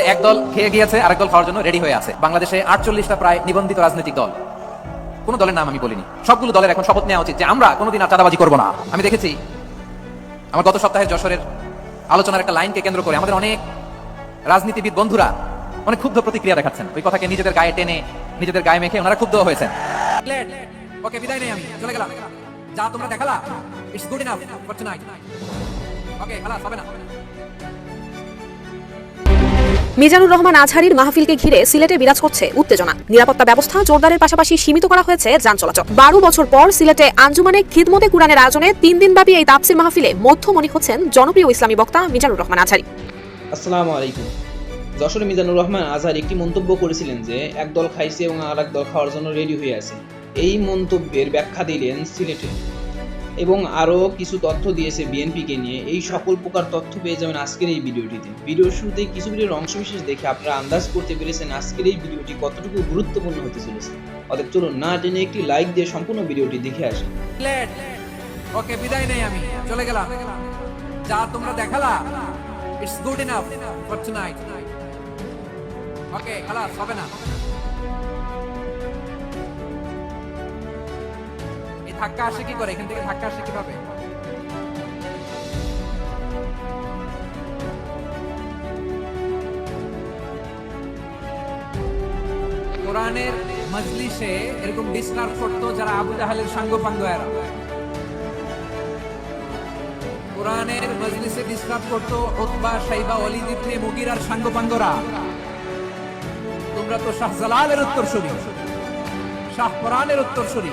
এক দল খেয়ে গিয়েছে, আরেক দল খাওয়ার জন্য রেডি হয়ে আছে। বাংলাদেশে আটচল্লিশটা প্রায় নিবন্ধিত রাজনৈতিক দল। কোন দলের নাম আমি বলিনি। সবগুলো দলের এখন শপথ নেওয়া উচিত যে আমরা কোনোদিন আর চাঁদাবাজি করব না। আমি দেখেছি, আমার গত সপ্তাহে যশোরের আলোচনার একটা লাইনকে কেন্দ্র করে আমাদের অনেক রাজনীতিবিদ বন্ধুরা অনেক ক্ষুব্ধ প্রতিক্রিয়া দেখাচ্ছেন। ওই কথাকে নিজেদের গায়ে টেনে, নিজেদের গায়ে মেখে ওনারা ক্ষুব্ধ হয়েছেন। ওকে, বিদায় নেই আমি। চলে গেলাম। যা তোমরা দেখালা it's good enough for tonight okay, খালাস, হবে না। মিজানুর রহমান আজহারির মাহফিলকে ঘিরে সিলেটে বিরাজ করছে উত্তেজনা। নিরাপত্তা ব্যবস্থা জোরদারের পাশাপাশি সীমিত করা হয়েছে যান চলাচল। বারো বছর পর সিলেটে আঞ্জুমানে খিদমতে কুরআনের আয়োজনে তিন দিন দিনব্যাপী এই তাপসির মাহফিলে মধ্যমণি হচ্ছেন জনপ্রিয় ইসলামী বক্তা মিজানুর রহমান আজহারি। আসসালামু আলাইকুম। যশোর মিজানুর রহমান আজহার একটি মন্তব্য করেছিলেন যে এক দল খাইছে এবং আর এক দল খাওয়ার জন্য রেডি হয়ে আছে। এই মন্তব্যের ব্যাখ্যা দিলেন সিলেটে এবং আরও কিছু তথ্য দিয়েছে বিএনপিকে নিয়ে। এই সকল প্রকার তথ্য পেয়ে যাবেন আজকের এই ভিডিওটিতে। ভিডিওর শুরুতেই কিছু ভিডিওর অংশবিশেষ দেখে আপনারা আন্দাজ করতে পেরেছেন আজকের এই ভিডিওটি কতটুকু গুরুত্বপূর্ণ হতে চলেছে। অতএব চলুন না টেনে একটি লাইক দিয়ে সম্পূর্ণ ভিডিওটি দেখে আসি। লেট ওকে বিদায় নেই আমি। চলে গেলাম। যা তোমরা দেখালা it's good enough for tonight okay খালাস, হবে না। ধাক্কা আসে কি করে? এখান থেকে ধাক্কা আসে কীভাবে? কোরআনের মজলিসে এরকম ডিসকাস করতো যারা আবু জাহালের সাঙ্গপাঙ্গ এরা কোরআনের মজলিসে ডিসকাস করতো ওতবা, সাইবা অলিদ ইবনে মুগিরার সাঙ্গপাঙ্গরা। তোমরা তো শাহজালালের উত্তরসূরি, শাহ কোরআনের উত্তরসূরি।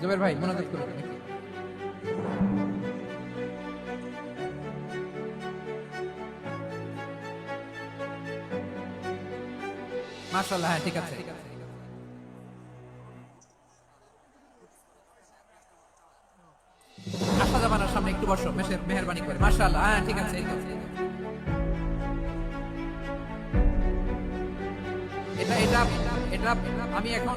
জবের ভাই, মনোযোগ করুন মাশাআল্লাহ হ্যাঁ ঠিক আছে। আসা জামানার সামনে একটু বসো মেহরবানি করে। মাশাআল্লাহ হ্যাঁ ঠিক আছে ঠিক আছে। এটা এটা এটা আমি এখন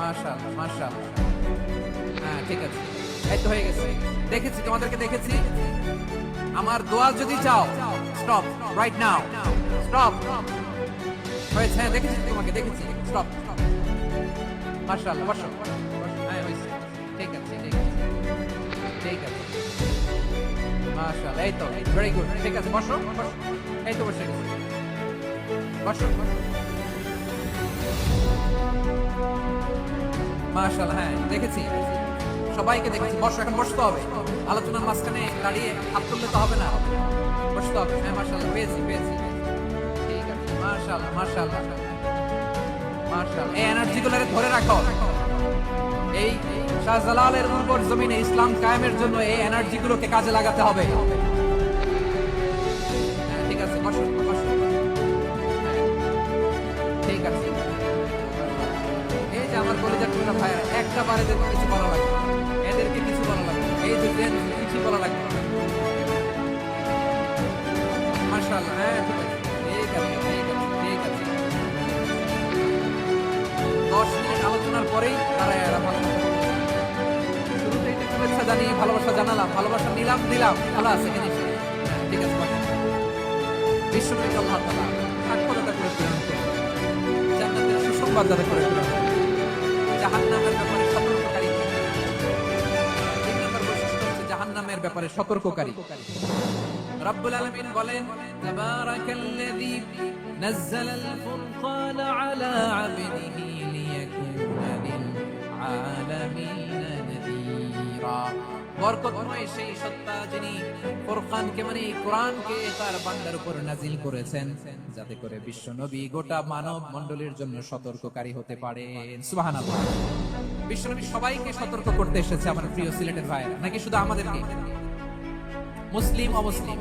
মাশাল মাশাল হ্যাঁ ঠিক আছে। এই তো হয়ে গেছে। দেখেছি, তোমাদেরকে দেখেছি। আমার দোয়া যদি চাও স্টপ রাইট নাও স্টপ হয়েছে হ্যাঁ দেখেছি তোমাকে, দেখেছি স্টপ মাশাল বসো। হ্যাঁ হয়েছে। ঠিক আছে ঠিক আছে। ঠিক আছে। মাশাল এই তো ভেরি গুড ঠিক আছে বসো। এই তো বসে গেছে। বসো বসো। হ্যাঁ দেখেছি। সবাইকে দেখেছি। বসো, এখন বসতে হবে। আলোচনার মাঝখানে দাঁড়িয়ে হাত তুললে তো হবে না। বসতে হবে। হ্যাঁ মাশাল পেয়েছি পেয়েছি। ঠিক আছে এই এনার্জি গুলো ধরে রাখো। এই শাহজালালের উর্বর জমিনে ইসলাম কায়েমের জন্য এই এনার্জি গুলোকে কাজে লাগাতে হবে। বার এদেরকে কিছু বলা লাগবে এদেরকে কিছু বলা লাগবে এই যে কিছু বলা লাগবে না। মাশাআল্লাহ হ্যাঁ ঠিক আছে। ঠিক আছে ঠিক আছে দশ মিনিট আলোচনার পরেই তারা এরা তো শুভেচ্ছা জানিয়ে ভালোবাসা জানালাম ভালোবাসা নিলাম দিলাম। ভালো আছে হ্যাঁ, ঠিক আছে। বিশ্বনবী আল্লাহ সাক্ষরতা করে করেন। জান্নাতের সুসংবাদ যাতে করে জাহান্নামের ব্যাপারে তিন নম্বর বৈশিষ্ট্য হচ্ছে জাহান্নামের ব্যাপারে সতর্ককারী। রব্বুল আলামিন বলেন, তাবারাকাল্লাযী নাযালাল ফুরকান আলা আবদিহি লিয়াকুনা লিল আলামিনা নাযীরা। বরকতময় সেই সত্তা যিনি ফুরকানকে মানে কোরআনকে তার বান্দার উপর নাজিল করেছেন, যাতে করে বিশ্ব নবী গোটা মানব মণ্ডলীর জন্য সতর্ককারী হতে পারেন। সুবহানাল্লাহ। বিশ্বনবী সবাইকে সতর্ক করতে এসেছে আমার প্রিয় সিলেটের ভাই নাকি শুধু আমাদেরকে? মুসলিম অমুসলিম?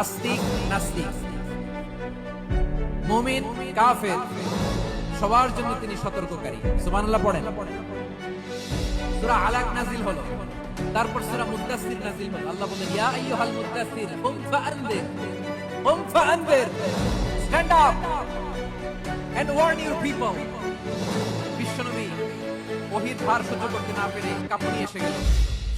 আস্তিক, নাস্তিক? মুমিন, কাফের? সবার জন্য তিনি সতর্ককারী। সুবহানাল্লাহ পড়েন। সূরা আলাক নাজিল হলো। তারপর সূরা মুদ্দাসসির নাজিল হলো। আল্লাহ বলেন, ইয়া আইয়ুহাল মুদ্দাসসির কুম ফাআনদির কুম ফাআনদির stand up and warn your people বিশ্বনবী ওহির ভার সহ্য করতে না পেরে কাঁপুনি এসে গেল।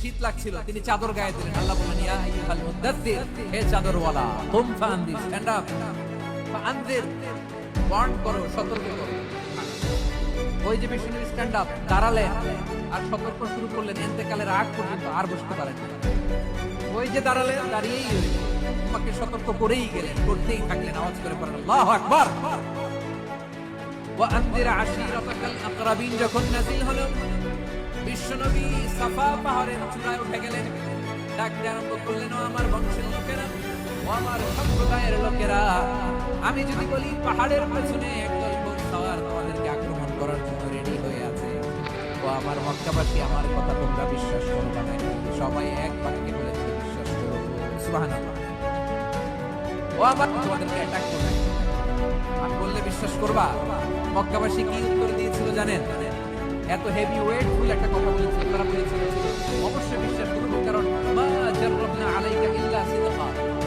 শীত লাগছিল, তিনি চাদর গায়ে দিলেন। আল্লাহ বললেন ইয়া আইয়ুহাল মুদ্দাসসির হে চাদরওয়ালা, কুম ফাআনদির স্ট্যান্ড আপ ফাআনদির ওয়ার্ন করো, সতর্ক ওই যে বিশ্বনবী স্ট্যান্ড আপ দাঁড়ালেন আর সতর্ক শুরু করলেন এতেকালের আগ পর্যন্ত আর বসতে পারেন ওই যে দাঁড়ালেন দাঁড়িয়েই তোমাকে সতর্ক করেই গেলেন, করতেই থাকলেন, আওয়াজ করে পড়েন আল্লাহু আকবার! যখন নাযিল হলো, বিশ্বনবী উঠে গেলেন। ডাকতে আরম্ভ করলেন আমার বংশের লোকেরা আমার সম্প্রদায়ের লোকেরা, আমি যদি বলি পাহাড়ের পেছনে আমার মক্কাবাসী আমার কথা তোমরা বিশ্বাস করবে না সবাই এক বাক্যে বলেছে বিশ্বাস করো। সুবহানাল্লাহ। ও আবার তোমাদেরকে অ্যাটাক করবে। আমি বললে বিশ্বাস করবা? মক্কাবাসী কি উত্তর দিয়েছিল জানেন? এত হেভি ওয়েটফুল একটা কথা বলেছিল তারা বলেছিল। অবশ্যই বিশ্বাস করব, কারণ মা জাররাবনা আলাইকা ইল্লা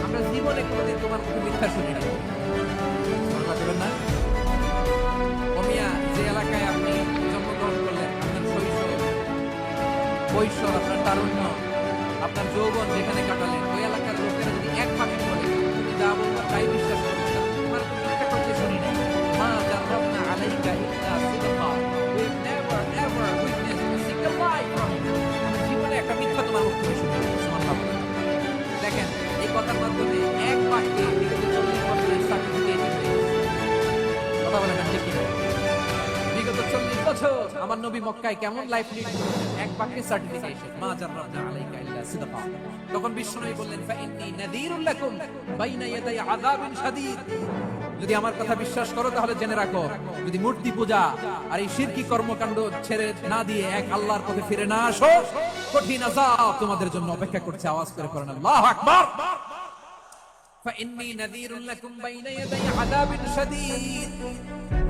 আমরা জীবনে কোনোদিন তোমার মুখে মিথ্যা শুনি না কৈশোর আপনার তারুণ্য, আপনার যৌবন যেখানে কাটালেন, ওই এলাকার লোকেরা যদি এক বাক্যে বলে তুমি যা বলব তাই বিশ্বাস শুনি নাই। মা জীবনে একটা মিথ্যা তোমার। দেখেন, এই কথার মাধ্যমে এক বাক্যে কথা বলে ঠিক? বিগত চল্লিশ বছর আমার নবী মক্কায় কেমন লাইফ লিড এক বাক্যে সার্টিফিকেশন মা জাররাবনা আলাইকা ইল্লা সিদকা তখন বিশ্বনবী বললেন ফাইন্নী নাযীরুল লাকুম বাইনা ইয়াদাই আযাবিন শাদীদ যদি আমার কথা বিশ্বাস করো তাহলে জেনে রাখো যদি মূর্তি পূজা আর এই শিরকি কর্মকাণ্ড ছেড়ে না দিয়ে এক আল্লাহর পথে ফিরে না আসো কঠিন আযাব তোমাদের জন্য অপেক্ষা করছে আওয়াজ করে করেন আল্লাহু আকবার فإني نذير لكم بين يدي عذاب شديد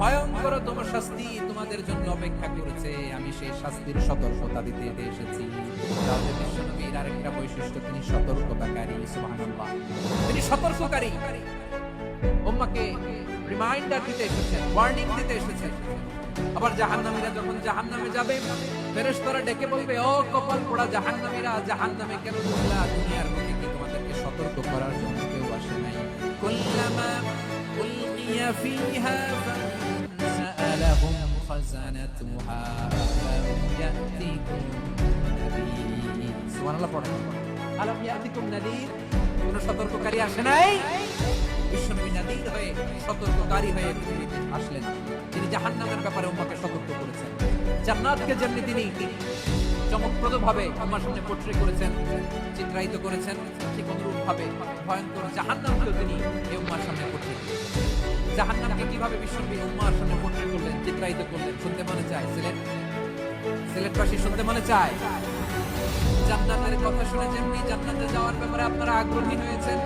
ভয়ঙ্কর তোমার শাস্তি তোমাদের জন্য অপেক্ষা করেছে। আমি সেই শাস্তির সতর্কতা দিতে এসেছি। তাহলে বিশ্বনবীর আরেকটা বৈশিষ্ট্য, তিনি সতর্কতাকারী, সুবহানাল্লাহ। তিনি সতর্ককারী। উম্মাকে রিমাইন্ডার দিতে এসেছেন ওয়ার্নিং দিতে এসেছেন। আবার জাহান্নামীরা যখন জাহান্নামে যাবে, ফেরেশতারা ডেকে বলবে, ও কপাল পোড়া জাহান্নামীরা, জাহান্নামে কেন ঢুকলা? দুনিয়ার মধ্যে কি তোমাদেরকে সতর্ক করার জন্য কেউ আসে নাই? কুল্লামা উলকিয়া ফিহা ফাসালাহুম খাজানাতুহা আলাম ইয়াতিকুম নাযীর সুবহানাল্লাহ পড়েন আলাম ইয়াতিকুম নাযীর কোন সতর্ককারী আসে নাই বিশ্বনবী নাদির হয়ে সতর্ককারী হয়ে পৃথিবীতে আসলেন তিনি জাহান্নামের ব্যাপারে উম্মাকে সতর্ক করেছেন জান্নাতকে যেমনি তিনি চমকপ্রদ ভাবে আমার সামনে পোট্রে করেছেন চিত্রায়িত করেছেন ঠিক অনুরূপ ভাবে ভয়ঙ্কর জাহান্নামকেও তিনি এই উম্মার সামনে পোট্রে জাহান্নামকে কীভাবে বিশ্বনবী উম্মার সামনে পোট্রে করলেন, চিত্রায়িত করলেন, শুনতে মনে চায়? সিলেট সিলেটবাসী শুনতে মনে চায়? জান্নাতের কথা শুনে যেমনি জান্নাতে যাওয়ার ব্যাপারে আপনারা আগ্রহী হয়েছেন,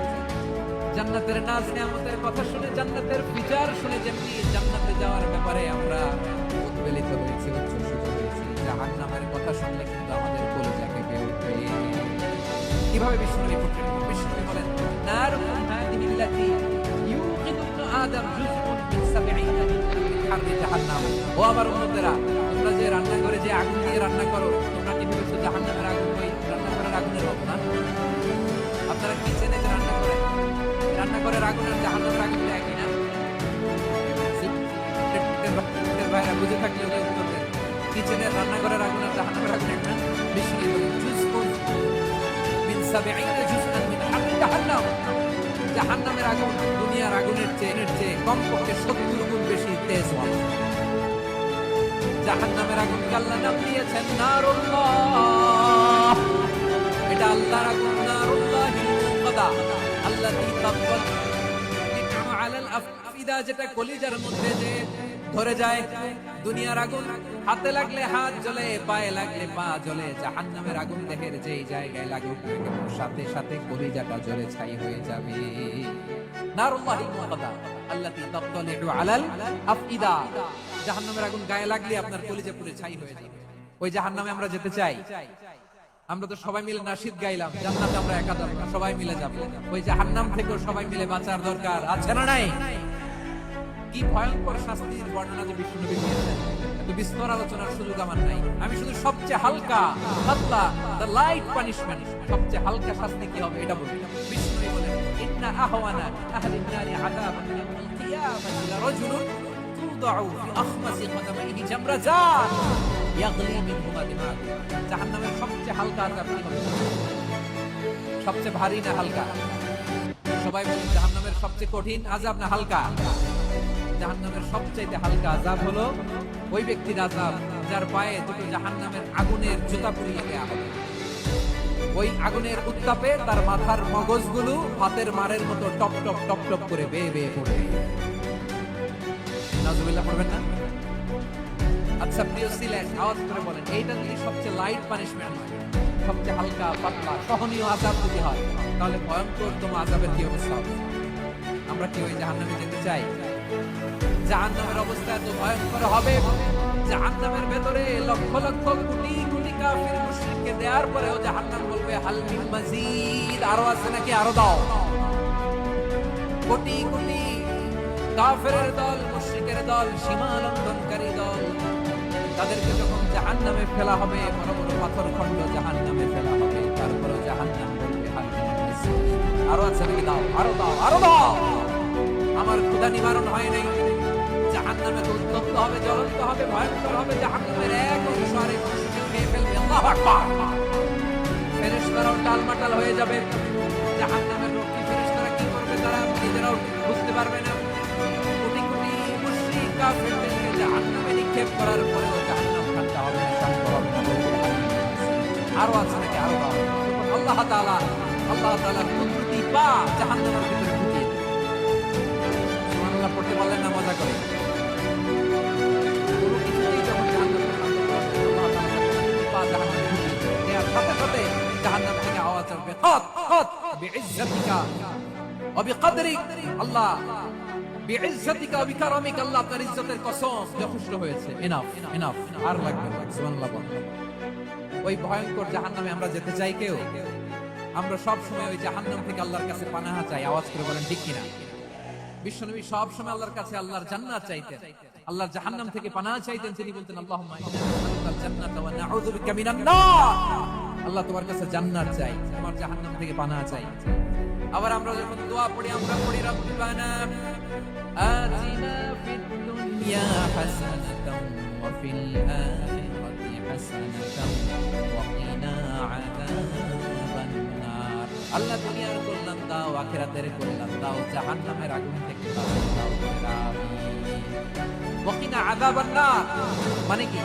জান্নাতের নাজ নিয়ামতের কথা শুনে, জান্নাতের বিচার শুনে যেমনি জান্নাতে যাওয়ার ব্যাপারে আমরা উদ্বেলিত হয়েছি, উচ্ছ্বসিত হয়েছি, জাহান্নামের কথা শুনলে কিন্তু আমাদের কলিজা কেঁপে উঠবে কীভাবে বিষ্ণুবী ফুটলেন বিষ্ণুবী বলেন ইউকিদু ইবনু আদম মিন মিন ও আমার উম্মতেরা, তোমরা যে রান্না করে যে আগুন দিয়ে রান্না করো, তোমরা কি ভেবেছো জাহান্নামের আগুন ওই রান্নাঘরের আগুনের মতো না? আপনারা কিচেনে যে রান্না করেন রান্নাঘরের আগুন আর জাহান্নামের আগুন একই না? ভাইরা বুঝে থাকলে ওদের উত্তর দেন। কিচেনের রান্নাঘরের আগুন আর জাহান্নামের আগুন এক না? বিষ্ণু জুস কোন মিন সাবঈনা জুজআন মিন হাররি জাহান্নাম। জাহান্নামের আগুন, দুনিয়ার আগুনের চেয়ে চেয়ে কমপক্ষে 70 গুণ বেশি তেজ হয় জাহান্নামের আগুন আল্লাহ নাম দিয়েছেন নারুল্লাহ। এটা আল্লাহর আগুন নারুল্লাহিল মুকাদা আল্লাতী তাফাত আলাল আফিদা যেটা কলিজার মধ্যে যে ধরে যায় দুনিয়ার আগুন। হাতে লাগলে হাত জ্বলে, পায়ে লাগলে পা জ্বলে, জাহান্নামের আগুন দেহের যেই জায়গায় লাগুক সাথে সাথে কলিজাটা জ্বলে ছাই হয়ে যাবে। আলাল আফিদা আগুন গায়ে লাগলে আপনার কলিজা ছাই হয়ে যাবে। ওই আমরা যেতে চাই। আমরা তো সবাই মিলে নাশিদ গাইলাম, জান্নাতে আমরা একা সবাই মিলে যাব। ওই জাহান্নাম থেকেও সবাই মিলে বাঁচার দরকার, আছে না নাই? কি ভয়ঙ্কর শাস্তির বর্ণনা যে বিষ্ণু নবী দিয়েছেন? বিস্তর আলোচনার সুযোগ আমার নাই। আমি শুধু সবচেয়ে হালকা, পাতলা দ্য লাইট পানিশমেন্ট সবচেয়ে হালকা শাস্তি কি হবে এটা বলি। বিষ্ণু নবী বলেন, ইন্না আহওয়ানা আহলিন নারি আযাবান ইয়াউমাল কিয়ামাতি লারাজুলুন তুদাউ ফি আখমাসি কদামাইহি জামরাজান ইয়াগলি মিনহুমা দিমাগ জাহান্নামের সবচেয়ে হালকা আযাব কি হবে? সবচেয়ে ভারী না হালকা? সবাই বলেন, জাহান্নামের সবচেয়ে কঠিন আযাব না হালকা? জাহান্নামের সবচাইতে হালকা আযাব হলো ওই ব্যক্তির আযাব, যার পায়ে দুটো জাহান্নামের আগুনের জুতা পুড়িয়ে দেয়া হবে। ওই আগুনের উত্তাপে তার মাথার মগজগুলো হাতের মারের মতো টপ টপ টপ টপ করে বেয়ে বেয়ে পড়বে। নাজুবিল্লাহ, পড়বেন না? আচ্ছা প্রিয় সিলেট, আওয়াজ করে বলেন, এইটা যদি সবচেয়ে লাইট পানিশমেন্ট হয়, সবচেয়ে হালকা, পাতলা, সহনীয় আজাব যদি হয়, তাহলে ভয়ঙ্কর তোমার আজাবের কি অবস্থা আমরা কি ওই জাহান্নামে যেতে চাই? জাহান্নামের অবস্থা এত ভয়ঙ্কর হবে। জাহান্নামের ভেতরে লক্ষ লক্ষ কোটি কোটি কাফির মুশরিককে দেওয়ার পরেও জাহান্নাম বলবে, হাল মিন মাজিদ। আরও আছে নাকি? আরও দাও। কোটি কোটি কাফেরের দল, মুশরিকের দল সীমা লঙ্ঘনকারী দল, তাদেরকে যখন জাহান্নামে ফেলা হবে, বড় বড় পাথর খণ্ড জাহান্নামে ফেলা হবে তারপরে জাহান্নাম বলবে, হাল মিন মাজিদ। আরও আছে নাকি? দাও। আরও দাও আরও দাও। আমার ক্ষুধা নিবারণ হয় নাই। তো উত্তপ্ত হবে, জ্বলন্ত হবে, ভয়ঙ্কর হবে, জাহান্নামের এক অংশ খেয়ে ফেলবে আল্লাহু আকবার। ফেরেশতারাও টালমাটাল হয়ে যাবে। জাহান্নামের রক্ষী ফেরেশতারা কি করবে তারা নিজেরাও বুঝতে পারবে না। কোটি কোটি মুশরিক কাফেরদেরকে জাহান্নামে নিক্ষেপ করার পরেও আরও আছে নাকি? আরও আল্লাহ তাআলা আল্লাহ তাআলা কুদরতি পা জাহান্নামের ভিতরে ঢুকিয়ে সুবহানাল্লাহ, পড়তে পারলেন না মজা বিইজ্জাতিকা ওয়া বিকদরিক আল্লাহ বিইজ্জাতিকা ওয়া বিকারামিক আল্লাহ আপনার ইজ্জতের কসম যথেষ্ট হয়েছে। এনাফ এনাফ আর লাগবে না। সুবহানাল্লাহ। ওই ভয়ঙ্কর জাহান্নামে আমরা যেতে চাই কেউ? আমরা সব সময় ওই জাহান্নাম থেকে আল্লাহর কাছে পানাহা চাই। আওয়াজ করে বলেন, ঠিক কিনা? বিশ্বনবী সব সময় আল্লাহর কাছে আল্লাহর জান্নাত চাইতেন। আল্লাহর জাহান্নাম থেকে পানাহা চাইতেন, তিনি বলতেন, আল্লাহুম্মা ইন্না জান্নাতা ওয়া নাউযু বিকা মিনান নার। আল্লাহ তোমার কাছে জান্নাত চাই, তোমার জাহান্নাম থেকে পানাহা চাই। আবার আমরা যখন দোয়া পড়ি, আমরা পড়ি, রব্বানা আতিনা ফিদ দুনিয়া হাসানাতাও ওয়া ফিল আখিরাতি হাসানাতাও ওয়া কিনা আযাবান নার আল্লাহ দুনিয়ার কল্যাণ দাও, আখিরাতের কল্যাণ দাও, জাহান্নামের আগুন থেকে বাঁচাও দাও ওয়া কিনা আযাবান নার মানে কি?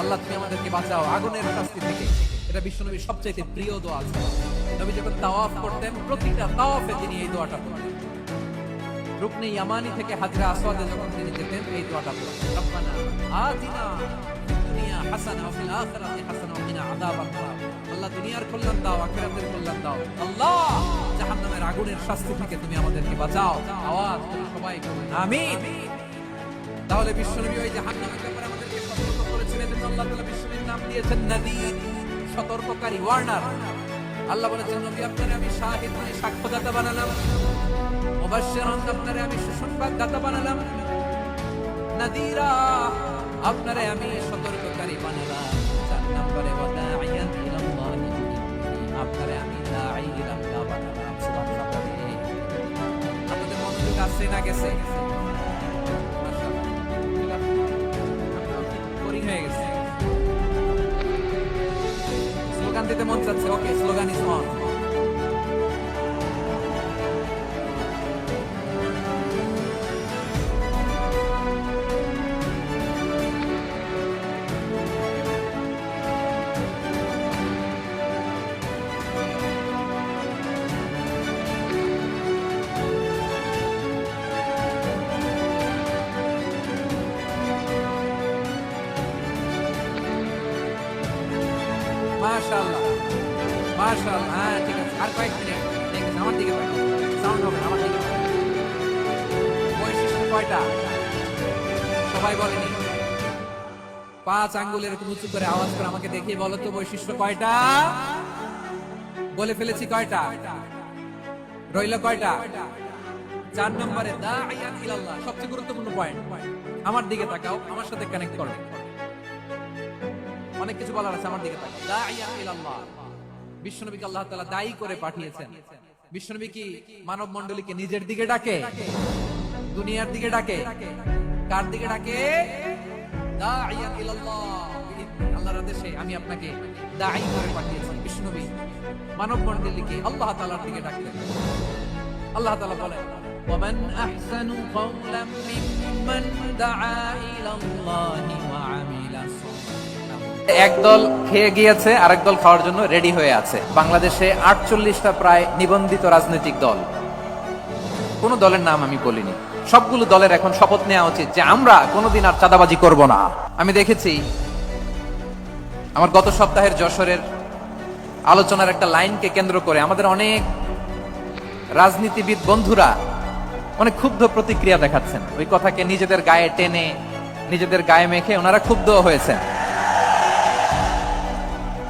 আল্লাহ তুমি আমাদেরকে বাঁচাও, আগুনের শাস্তি থেকে। এটা বিশ্বনবীর সবচাইতে প্রিয় দোয়া ছিল। নবী যখন তাওয়াফ করতেন, প্রতিটা তাওয়াফে তিনি এই দোয়াটা পড়তেন। রুকনে ইয়ামানি থেকে হাজরা আসওয়াদে যখন তিনি যেতেন, এই দোয়াটা পড়তেন। রব্বানা আতিনা দুনিয়া হাসানা, ওয়া ফিল আখিরাতি হাসানা, ওয়া কিনা আযাবান নার আল্লাহ দুনিয়ার কল্যাণ দাও, আখিরাতের কল্যাণ দাও। আল্লাহ, জাহান্নামের আগুনের শাস্তি থেকে তুমি আমাদেরকে বাঁচাও। আওয়াজ করে সবাই বলুন, আমিন। তাহলে বিশ্বনবী ওই জাহান্নামের ব্যাপারে আমাদেরকে সতর্ক করেছেন, এজন্য আল্লাহ তাআলা বিশ্বনবীর নাম দিয়েছেন নাদির সতর্ককারী, ওয়ার্নার। আল্লাহ বলেছেন, নবী আপনারে আমি শাহিদ মানে সাক্ষ্যদাতা বানালাম। মুবাশশিরান আপনারে আমি সুসংবাদদাতা বানালাম। নাদিরা, আপনারে আমি সতর্ককারী বানালাম। চার নম্বরে ওয়াদাইয়ান ইলাল্লাহি আপনারে আমি দাঈ ইলা আল্লাহ বানালাম। সুবহানাল্লাহ আপনাদের আসছে না গেছে? বোরিং হয়ে গেছে স্লোগান স্লোগান দিতে কয়টা? সবাই বলেনি। পাঁচ আঙ্গুল এরকম উঁচু করে আওয়াজ করে আমাকে দেখিয়ে বলো তো বৈশিষ্ট্য কয়টা? বলে ফেলেছি কয়টা? রইল কয়টা? চার নম্বরে সবচেয়ে গুরুত্বপূর্ণ পয়েন্ট আমার দিকে তাকাও, আমার সাথে কানেক্ট করো। অনেক কিছু বলার আছে, আমার দিকে তাকাও। ইলাল্লাহ বিশ্বনবীকে আল্লাহ তাআলা দায়ী করে পাঠিয়েছেন। বিষ্ণবী কি মানব মন্ডলীকে নিজের দিকে ডাকে? দুনিয়ার দিকে ডাকে? কার দিকে ডাকে? আল্লাহর আদেশে আমি আপনাকে দায়ী করে পাঠিয়েছি। বিষ্ণবী মানব মন্ডলীকে আল্লাহ তালার দিকে ডাকে আল্লাহ তালা বলেন ومن أحسن قولا ممن دعا إلى الله وعمل একদল খেয়ে গিয়েছে, আরেক দল খাওয়ার জন্য রেডি হয়ে আছে। বাংলাদেশে আটচল্লিশটা প্রায় নিবন্ধিত রাজনৈতিক দল। কোন দলের নাম আমি বলিনি। সবগুলো দলের এখন শপথ নেওয়া উচিত যে আমরা কোনোদিন আর চাঁদাবাজি করব না। আমি দেখেছি আমার গত সপ্তাহের যশোরের আলোচনার একটা লাইনকে কেন্দ্র করে আমাদের অনেক রাজনীতিবিদ বন্ধুরা অনেক ক্ষুব্ধ প্রতিক্রিয়া দেখাচ্ছেন। ওই কথাকে নিজেদের গায়ে টেনে, নিজেদের গায়ে মেখে ওনারা ক্ষুব্ধ হয়েছেন।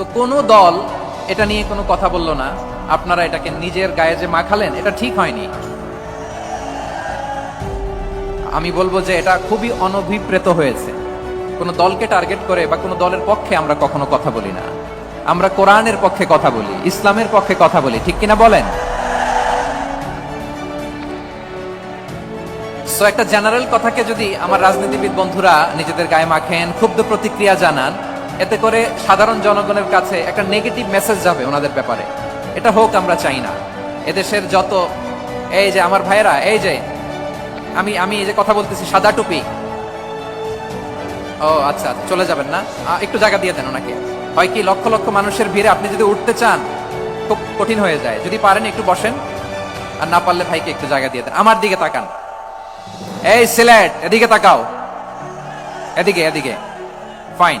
তো কোনো দল এটা নিয়ে কোনো কথা বলল না। আপনারা এটাকে নিজের গায়ে যে মাখালেন, এটা ঠিক হয়নি। আমি বলব যে এটা খুবই অনভিপ্রেত হয়েছে। কোনো দলকে টার্গেট করে বা কোনো দলের পক্ষে আমরা কখনো কথা বলি না। আমরা কোরআনের পক্ষে কথা বলি, ইসলামের পক্ষে কথা বলি, ঠিক কিনা বলেন? সো একটা জেনারেল কথাকে যদি আমার রাজনীতিবিদ বন্ধুরা নিজেদের গায়ে মাখেন, ক্ষুব্ধ প্রতিক্রিয়া জানান এতে করে সাধারণ জনগণের কাছে একটা নেগেটিভ মেসেজ যাবে ওনাদের ব্যাপারে। এটা হোক আমরা চাই না। এদেশের যত এই যে আমার ভাইয়েরা এই যে আমি আমি এই যে কথা বলতেছি সাদা টুপি। ও আচ্ছা আচ্ছা, চলে যাবেন না? একটু জায়গা দিয়ে দেন ওনাকে। হয় কি লক্ষ লক্ষ মানুষের ভিড়ে আপনি যদি উঠতে চান খুব কঠিন হয়ে যায়। যদি পারেন একটু বসেন। আর না পারলে ভাইকে একটু জায়গা দিয়ে দেন। আমার দিকে তাকান। এই সিলেট এদিকে তাকাও। এদিকে এদিকে। ফাইন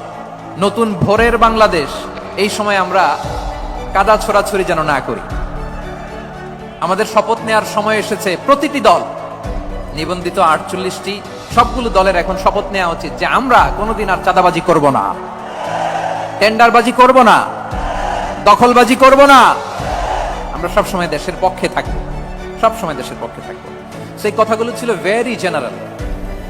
নতুন ভোরের বাংলাদেশ। এই সময় আমরা কাদা ছোড়াছড়ি যেন না করি। আমাদের শপথ নেওয়ার সময় এসেছে প্রতিটি দল। নিবন্ধিত আটচল্লিশটি, সবগুলো দলের এখন শপথ নেওয়া উচিত যে আমরা কোনোদিন আর চাঁদাবাজি করব না। টেন্ডারবাজি করব না। দখলবাজি করব না। আমরা সবসময় দেশের পক্ষে থাকব। সবসময় দেশের পক্ষে থাকব। সেই কথাগুলো ছিল ভেরি জেনারেল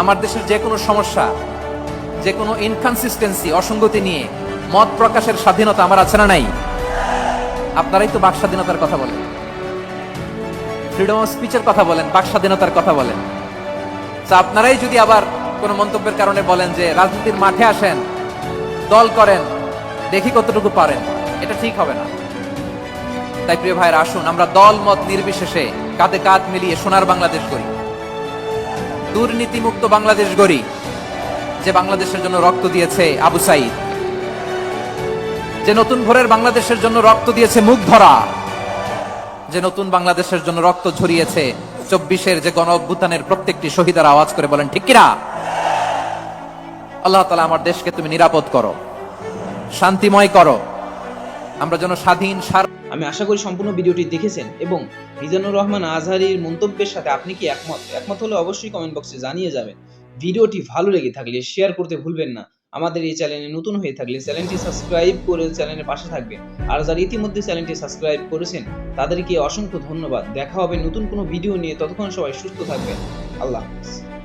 আমার দেশের যে কোনো সমস্যা, যে কোনো ইনকনসিস্টেন্সি অসঙ্গতি নিয়ে মত প্রকাশের স্বাধীনতা আমার আছে না নাই? আপনারাই তো বাক স্বাধীনতার কথা বলেন। ফ্রিডম অফ স্পিচের কথা বলেন, বাক স্বাধীনতার কথা বলেন। তা আপনারাই যদি আবার কোনো মন্তব্যের কারণে বলেন যে রাজনীতির মাঠে আসেন, দল করেন, দেখি কতটুকু পারেন, এটা ঠিক হবে না। তাই প্রিয় ভাইয়ের আসুন, আমরা দল মত নির্বিশেষে কাঁধে কাঁধ মিলিয়ে সোনার বাংলাদেশ গড়ি। দুর্নীতিমুক্ত বাংলাদেশ গড়ি, যে বাংলাদেশের জন্য রক্ত দিয়েছে আবু সাইদ। যে নতুন ভোরের বাংলাদেশের জন্য রক্ত দিয়েছে মুখ ধরা। যে নতুন বাংলাদেশের জন্য রক্ত ঝরিয়েছে চব্বিশের যে গণ অভ্যুত্থানের প্রত্যেকটি শহীদার আওয়াজ করে বলেন, ঠিক কিনা? আল্লাহ তালা আমার দেশকে তুমি নিরাপদ করো, শান্তিময় করো। আমরা যেন স্বাধীন সার আমি আশা করি সম্পূর্ণ ভিডিওটি দেখেছেন এবং মিজানুর রহমান আজহারির মন্তব্যের সাথে আপনি কি একমত? একমত হলে অবশ্যই কমেন্ট বক্সে জানিয়ে যাবেন। ভিডিওটি ভালো লেগে থাকলে শেয়ার করতে ভুলবেন না। আমাদের এই চ্যানেলে নতুন হয়ে থাকলে চ্যানেলটি সাবস্ক্রাইব করে চ্যানেলের পাশে থাকবেন। আর যারা ইতিমধ্যে চ্যানেলটি সাবস্ক্রাইব করেছেন, তাদেরকে অসংখ্য ধন্যবাদ। দেখা হবে নতুন কোনো ভিডিও নিয়ে। ততক্ষণ সবাই সুস্থ থাকবেন। আল্লাহ হাফিজ।